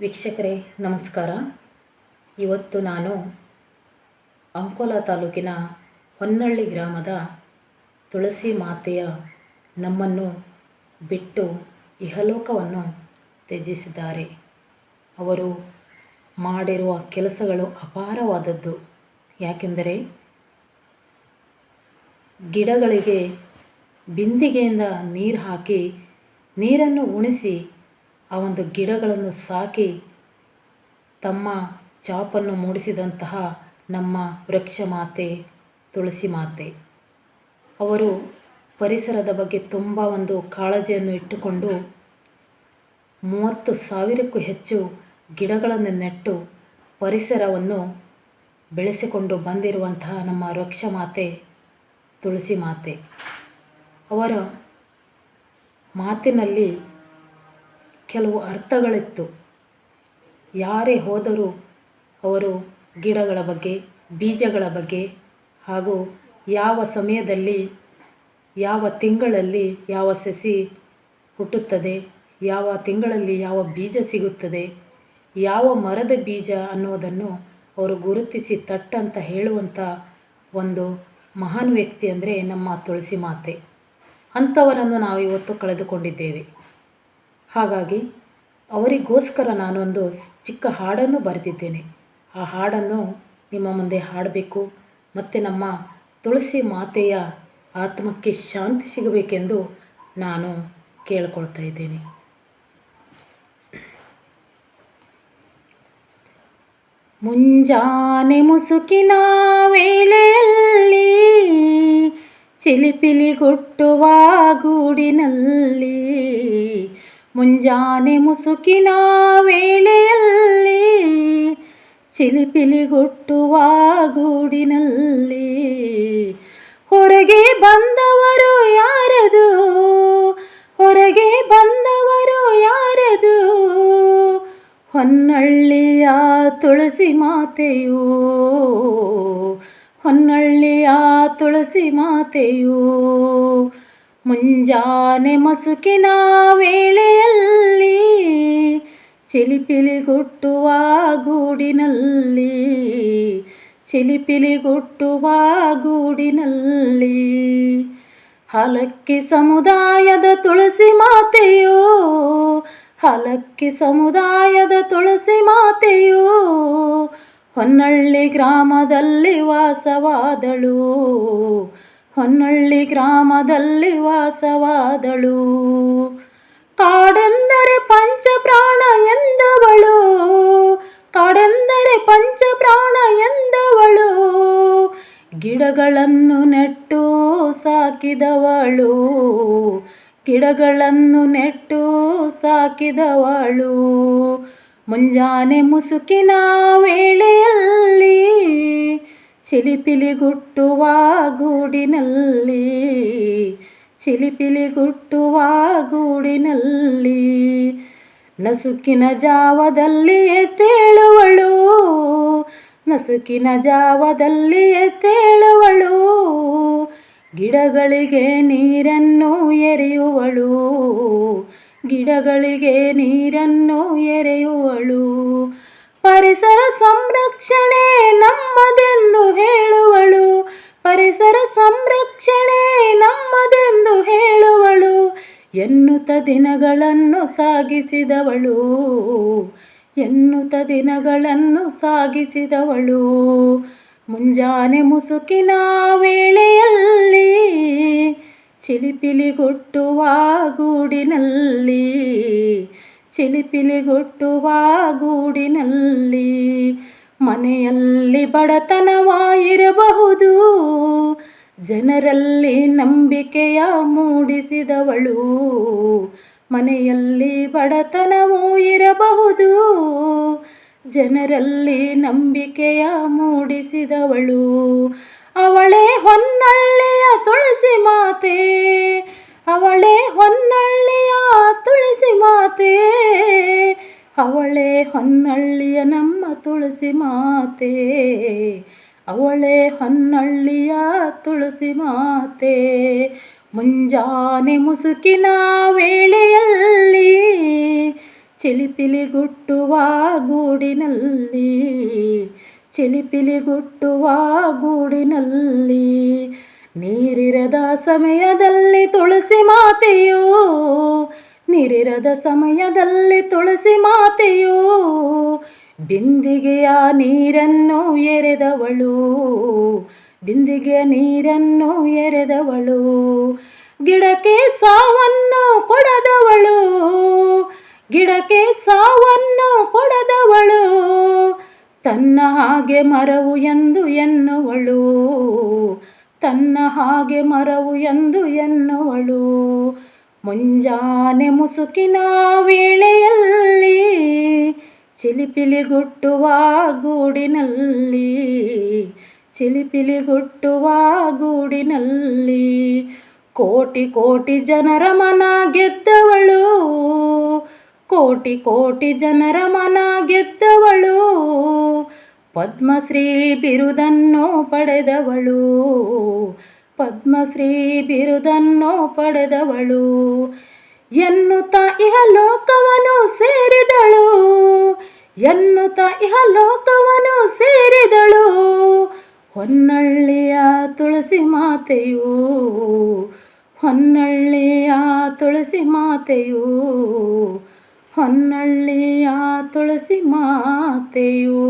ವೀಕ್ಷಕರೇ, ನಮಸ್ಕಾರ. ಇವತ್ತು ನಾನು ಅಂಕೋಲಾ ತಾಲೂಕಿನ ಹೊನ್ನಳ್ಳಿ ಗ್ರಾಮದ ತುಳಸಿ ಮಾತೆಯ ನಮ್ಮನ್ನು ಬಿಟ್ಟು ಇಹಲೋಕವನ್ನು ತ್ಯಜಿಸಿದ್ದಾರೆ. ಅವರು ಮಾಡಿರುವ ಕೆಲಸಗಳು ಅಪಾರವಾದದ್ದು. ಯಾಕೆಂದರೆ ಗಿಡಗಳಿಗೆ ಬಿಂದಿಗೆಯಿಂದ ನೀರು ಹಾಕಿ ನೀರನ್ನು ಉಣಿಸಿ ಆ ಒಂದು ಗಿಡಗಳನ್ನು ಸಾಕಿ ತಮ್ಮ ಚಾಪನ್ನು ಮೂಡಿಸಿದಂತಹ ನಮ್ಮ ವೃಕ್ಷ ಮಾತೆ ತುಳಸಿ ಮಾತೆ ಅವರು ಪರಿಸರದ ಬಗ್ಗೆ ತುಂಬ ಒಂದು ಕಾಳಜಿಯನ್ನು ಇಟ್ಟುಕೊಂಡು ಮೂವತ್ತು ಸಾವಿರಕ್ಕೂ ಹೆಚ್ಚು ಗಿಡಗಳನ್ನು ನೆಟ್ಟು ಪರಿಸರವನ್ನು ಬೆಳೆಸಿಕೊಂಡು ಬಂದಿರುವಂತಹ ನಮ್ಮ ವೃಕ್ಷ ಮಾತೆ ತುಳಸಿ ಮಾತೆ ಅವರ ಮಾತಿನಲ್ಲಿ ಕೆಲವು ಅರ್ಥಗಳಿತ್ತು. ಯಾರೇ ಹೋದರೂ ಅವರು ಗಿಡಗಳ ಬಗ್ಗೆ, ಬೀಜಗಳ ಬಗ್ಗೆ ಹಾಗೂ ಯಾವ ಸಮಯದಲ್ಲಿ, ಯಾವ ತಿಂಗಳಲ್ಲಿ ಯಾವ ಸಸಿ ಹುಟ್ಟುತ್ತದೆ, ಯಾವ ತಿಂಗಳಲ್ಲಿ ಯಾವ ಬೀಜ ಸಿಗುತ್ತದೆ, ಯಾವ ಮರದ ಬೀಜ ಅನ್ನೋದನ್ನು ಅವರು ಗುರುತಿಸಿ ತಟ್ಟಂತ ಹೇಳುವಂಥ ಒಂದು ಮಹಾನ್ ವ್ಯಕ್ತಿ ಅಂದರೆ ನಮ್ಮ ತುಳಸಿ ಮಾತೆ. ಅಂಥವರನ್ನು ನಾವು ಇವತ್ತು ಕಳೆದುಕೊಂಡಿದ್ದೇವೆ. ಹಾಗಾಗಿ ಅವರಿಗೋಸ್ಕರ ನಾನೊಂದು ಚಿಕ್ಕ ಹಾಡನ್ನು ಬರೆದಿದ್ದೇನೆ. ಆ ಹಾಡನ್ನು ನಿಮ್ಮ ಮುಂದೆ ಹಾಡಬೇಕು, ಮತ್ತು ನಮ್ಮ ತುಳಸಿ ಮಾತೆಯ ಆತ್ಮಕ್ಕೆ ಶಾಂತಿ ಸಿಗಬೇಕೆಂದು ನಾನು ಕೇಳ್ಕೊಳ್ತಾ ಇದ್ದೇನೆ. ಮುಂಜಾನೆ ಮುಸುಕಿನ ವೇಳೆಯಲ್ಲಿ ಚಿಲಿಪಿಲಿಗುಟ್ಟುವ ಗೂಡಿನಲ್ಲಿ ಮುಂಜಾನೆ ಮುಸುಕಿನ ವೇಳೆಯಲ್ಲಿ ಚಿಲಿಪಿಲಿಗುಟ್ಟುವ ಗೂಡಿನಲ್ಲಿ ಹೊರಗೆ ಬಂದವರು ಯಾರದು? ಹೊರಗೆ ಬಂದವರು ಯಾರದು? ಹೊನ್ನಳ್ಳಿಯ ತುಳಸಿ ಮಾತೆಯು, ಹೊನ್ನಳ್ಳಿಯ ತುಳಸಿ ಮಾತೆಯು ಮುಂಜಾನೆ ಮಸುಕಿನ ವೇಳೆಯಲ್ಲಿ ಚಿಲಿಪಿಲಿಗುಟ್ಟುವ ಗೂಡಿನಲ್ಲಿ ಚಿಲಿಪಿಲಿಗುಟ್ಟುವ ಗೂಡಿನಲ್ಲಿ. ಹಲಕ್ಕಿ ಸಮುದಾಯದ ತುಳಸಿ ಮಾತೆಯೋ, ಹಲಕ್ಕಿ ಸಮುದಾಯದ ತುಳಸಿ ಮಾತೆಯೋ, ಹೊನ್ನಳ್ಳಿ ಗ್ರಾಮದಲ್ಲಿ ವಾಸವಾದಳು. ಹೊನ್ನಳ್ಳಿ ಗ್ರಾಮದಲ್ಲಿ ವಾಸವಾದಳು. ಕಾಡೆಂದರೆ ಪಂಚಪ್ರಾಣ ಎಂದವಳು. ಕಾಡೆಂದರೆ ಪಂಚಪ್ರಾಣ ಎಂದವಳು. ಗಿಡಗಳನ್ನು ನೆಟ್ಟು ಸಾಕಿದವಳು. ಗಿಡಗಳನ್ನು ನೆಟ್ಟು ಸಾಕಿದವಳು. ಮುಂಜಾನೆ ಮುಸುಕಿನ ವೇಳೆಯಲ್ಲಿ ಚಿಲಿಪಿಲಿಗುಟ್ಟುವ ಗೂಡಿನಲ್ಲಿ ಚಿಲಿಪಿಲಿಗುಟ್ಟುವ ಗೂಡಿನಲ್ಲಿ ನಸುಕಿನ ಜಾವದಲ್ಲಿ ತೇಳುವಳು ನಸುಕಿನ ಜಾವದಲ್ಲಿ ತೇಳುವಳು ಗಿಡಗಳಿಗೆ ನೀರನ್ನು ಎರೆಯುವಳು. ಗಿಡಗಳಿಗೆ ನೀರನ್ನು ಎರೆಯುವಳು ಪರಿಸರ ಸಂರಕ್ಷಣೆ ನಮ್ಮದೆಂದು ಹೇಳುವಳು. ಪರಿಸರ ಸಂರಕ್ಷಣೆ ನಮ್ಮದೆಂದು ಹೇಳುವಳು. ಎನ್ನುತ್ತ ದಿನಗಳನ್ನು ಸಾಗಿಸಿದವಳು. ಎನ್ನುತ್ತ ದಿನಗಳನ್ನು ಸಾಗಿಸಿದವಳು. ಮುಂಜಾನೆ ಮುಸುಕಿನ ವೇಳೆಯಲ್ಲಿ ಚಿಲಿಪಿಲಿಗೊಟ್ಟುವ ಗೂಡಿನಲ್ಲಿ ಚಿಲಿಪಿಲಿಗುಟ್ಟುವ ಗೂಡಿನಲ್ಲಿ ಮನೆಯಲ್ಲಿ ಬಡತನವಾಗಿರಬಹುದು. ಜನರಲ್ಲಿ ನಂಬಿಕೆಯ ಮೂಡಿಸಿದವಳು. ಮನೆಯಲ್ಲಿ ಬಡತನವೂ ಇರಬಹುದು. ಜನರಲ್ಲಿ ನಂಬಿಕೆಯ ಮೂಡಿಸಿದವಳು. ಅವಳೇ ಹೊನ್ನಳ್ಳಿಯ ತುಳಸಿ ಮಾತೆ. ಅವಳೇ ಹೊನ್ನಳ್ಳಿಯ ತುಳಸಿ ಮಾತೆ, ಅವಳೇ ಹೊನ್ನಳ್ಳಿಯ ನಮ್ಮ ತುಳಸಿ ಮಾತೆ, ಅವಳೇ ಹೊನ್ನಳ್ಳಿಯ ತುಳಸಿ ಮಾತೆ. ಮುಂಜಾನೆ ಮುಸುಕಿನ ವೇಳೆಯಲ್ಲಿ, ಚಿಲಿಪಿಲಿಗುಟ್ಟುವ ಗೂಡಿನಲ್ಲಿ ಚಿಲಿಪಿಲಿಗುಟ್ಟುವ ಗೂಡಿನಲ್ಲಿ, ನೀರಿರದ ಸಮಯದಲ್ಲಿ ತುಳಸಿ ಮಾತೆಯು ನೀರಿರದ ಸಮಯದಲ್ಲಿ ತುಳಸಿ ಮಾತೆಯು ಬಿಂದಿಗೆಯ ನೀರನ್ನು ಎರೆದವಳು. ಬಿಂದಿಗೆಯ ನೀರನ್ನು ಎರೆದವಳು. ಗಿಡಕ್ಕೆ ಸಾವನ್ನು ಕೊಡದವಳು. ಗಿಡಕ್ಕೆ ಸಾವನ್ನು ಕೊಡದವಳು. ತನ್ನ ಹಾಗೆ ಮರವು ಎಂದು ಎನ್ನುವಳು. ತನ್ನ ಹಾಗೆ ಮರವು ಎಂದು ಎನ್ನುವಳು. ಮುಂಜಾನೆ ಮುಸುಕಿನ ವೇಳೆಯಲ್ಲಿ ಚಿಲಿಪಿಲಿಗುಟ್ಟುವ ಗೂಡಿನಲ್ಲಿ ಚಿಲಿಪಿಲಿಗುಟ್ಟುವ ಗೂಡಿನಲ್ಲಿ ಕೋಟಿ ಕೋಟಿ ಜನರ ಮನ ಗೆದ್ದವಳು, ಕೋಟಿ ಕೋಟಿ ಜನರ ಮನ ಗೆದ್ದವಳು, ಪದ್ಮಶ್ರೀ ಬಿರುದನ್ನು ಪಡೆದವಳು. ಪದ್ಮಶ್ರೀ ಬಿರುದನ್ನು ಪಡೆದವಳು. ಎನ್ನುತ್ತ ಇಹಲೋಕವನು ಸೇರಿದಳು. ಎನ್ನುತ್ತ ಇಹಲೋಕವನು ಸೇರಿದಳು. ಹೊನ್ನಳ್ಳಿಯ ತುಳಸಿ ಮಾತೆಯು, ಹೊನ್ನಳ್ಳಿಯ ತುಳಸಿ ಮಾತೆಯು, ಹೊನ್ನಳ್ಳಿಯ ತುಳಸಿ ಮಾತೆಯು.